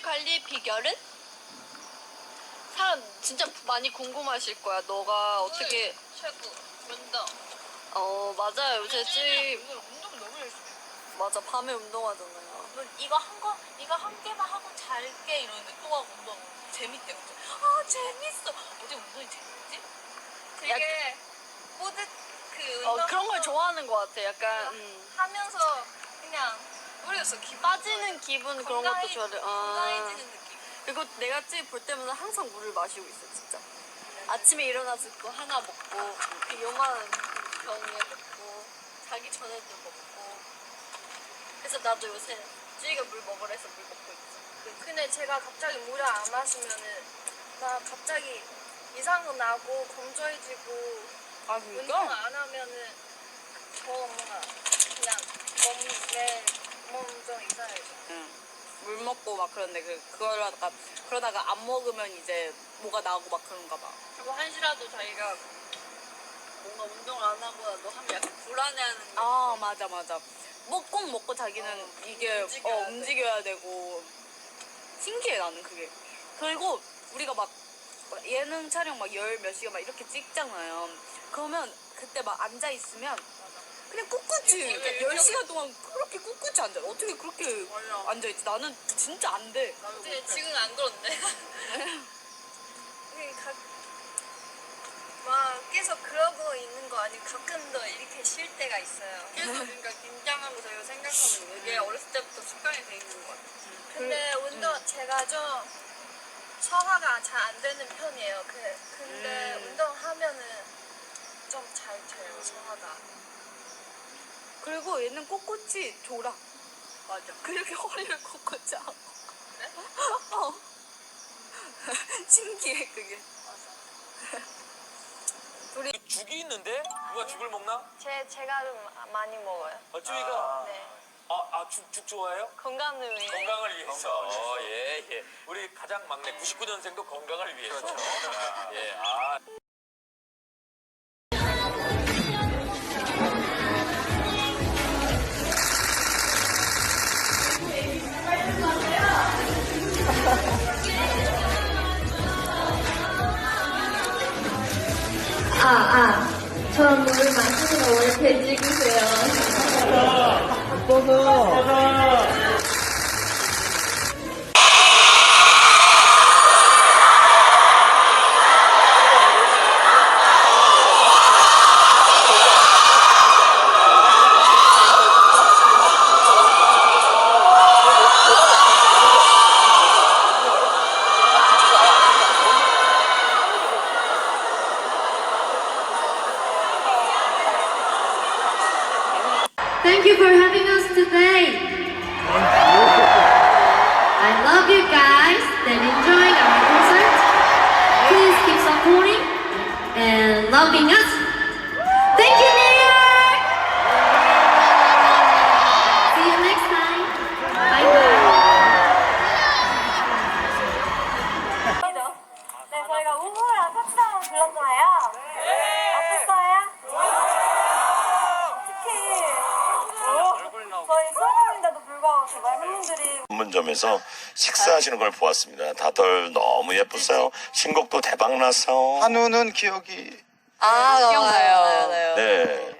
살 관리 비결은? 사람 진짜 많이 궁금하실 거야. 너가 어떻게? 최고 운동 어 맞아요. 요새 찌 이거 운동 너무 열심히 해. 맞아 밤에 운동하잖아요. 너 이거 한 거 이거 한 개만 하고 잘게 이러는데 또 하고 운동 재밌대 운동 아 재밌어 어제 운동이 재밌지? 되게 뿌듯 그 운동 어 그런 걸 좋아하는 것 같아. 약간 음, 하면서 그냥 모르겠어 기분 빠지는 기분 그런 것도 건강해- 좋아해. 아. 건강해지는 느낌 그리고 내가 찌볼 때마다 항상 물을 마시고 있어 진짜. 아침에 일어나서 또 하나 먹고 그 요만한 병에 먹고 자기 전에도 먹고. 그래서 나도 요새 찌가 물 먹으래서 물 먹고 있어. 근데 제가 갑자기 물을 안 마시면은 나 갑자기 이상은 나고 건조해지고 아 운동 안 하면은 저 뭔가 그냥 몸내 몸좀 이상해져. 응. 물 먹고 막 그런데 그 그러다가 그러다가 안 먹으면 이제 뭐가 나오고 막 그런가 봐. 그리고 한시라도 자기가 뭔가 운동을 안 하고 나도 하면 약간 불안해하는 게 아 맞아 맞아. 뭐 꼭 먹고 자기는 어, 이게 움직여야 어, 돼. 움직여야 되고 신기해 나는 그게. 그리고 우리가 막 예능 촬영 막 열 몇 시간 막 이렇게 찍잖아요. 그러면 그때 막 앉아 있으면 그냥 꿋꿋이 이렇게, 열 시간 동안 그렇게 꿋꿋이 앉아. 어떻게 그렇게 앉아 있지? 나는 진짜 안 돼. 근데 지금 안 그런데 이게 각, 막 계속 그러고 있는 거 아니고 가끔 더 이렇게 쉴 때가 있어요. 계속 그러니까 긴장하고 저희가 생각하면 이게 어렸을 때부터 습관이 돼 있는 것 같아요. 근데 운동 제가 좀 소화가 잘 안 되는 편이에요. 그, 근데 음. 운동하면은 좀 잘 돼요 소화가. 그리고 얘는 꼿꼿이 졸아. 맞아. 그렇게 허리를 꼿꼿이 하고. 어. 신기해 그게. 죽이 있는데 누가 죽을 먹나? 제 제가 좀 많이 먹어요. 어, 쭈이가 네. 아 아 죽 죽 좋아해요? 건강을 위해. 건강을 위해서. 어, 예, 예. 우리 가장 막내 99년생도 건강을 위해서. 예, 아. 아, 아. 저물 마시는 거왜 이렇게 찍으세요? Thank you for having us today. I love you guys that enjoying our concert. Please keep supporting and loving us. Thank you, New York. See you next time. Bye bye. 네, 저희가 우물한 팝송을 불렀잖아요. 어땠어요? 문점에서 식사하시는 걸 보았습니다. 다들 너무 예쁘세요. 신곡도 대박 났어. 한우는 기억이 아, 기억나요. 네.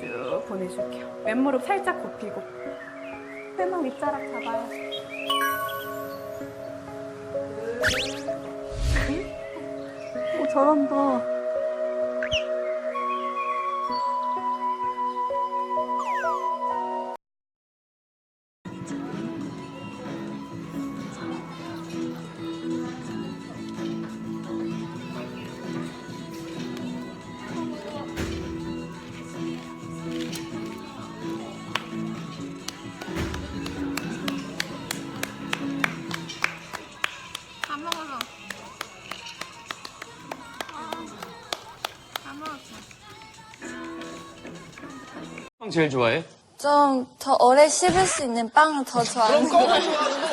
쭉 보내줄게요. 왼무릎 살짝 굽히고 회막 윗자락 잡아요. 오 잘한다. 제일 좋아해? 좀 더 오래 씹을 수 있는 빵을 더 같아요.